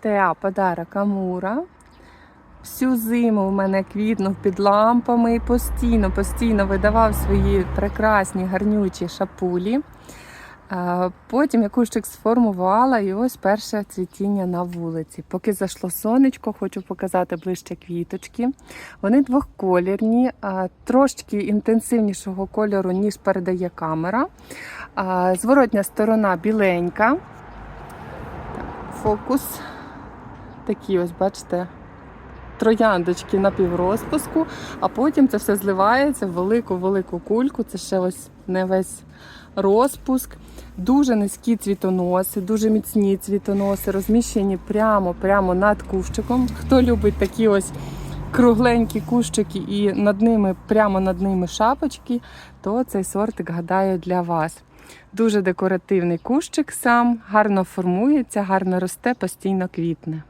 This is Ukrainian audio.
Теа подарок Амура. Всю зиму в мене квітнув під лампами і постійно, постійно видавав свої прекрасні гарнючі шапулі. Потім я сформувала і ось перше цвітіння на вулиці. Поки зайшло сонечко, хочу показати ближче квіточки. Вони двохколірні, трошки інтенсивнішого кольору, ніж передає камера. Зворотня сторона біленька. Фокус. Такі ось, бачите, трояндочки на піврозпуску, а потім це все зливається в велику-велику кульку. Це ще ось не весь розпуск. Дуже низькі цвітоноси, дуже міцні цвітоноси, розміщені прямо прямо над кущиком. Хто любить такі ось кругленькі кущики і над ними, прямо над ними шапочки, то цей сортик гадаю для вас. Дуже декоративний кущик сам, гарно формується, гарно росте, постійно квітне.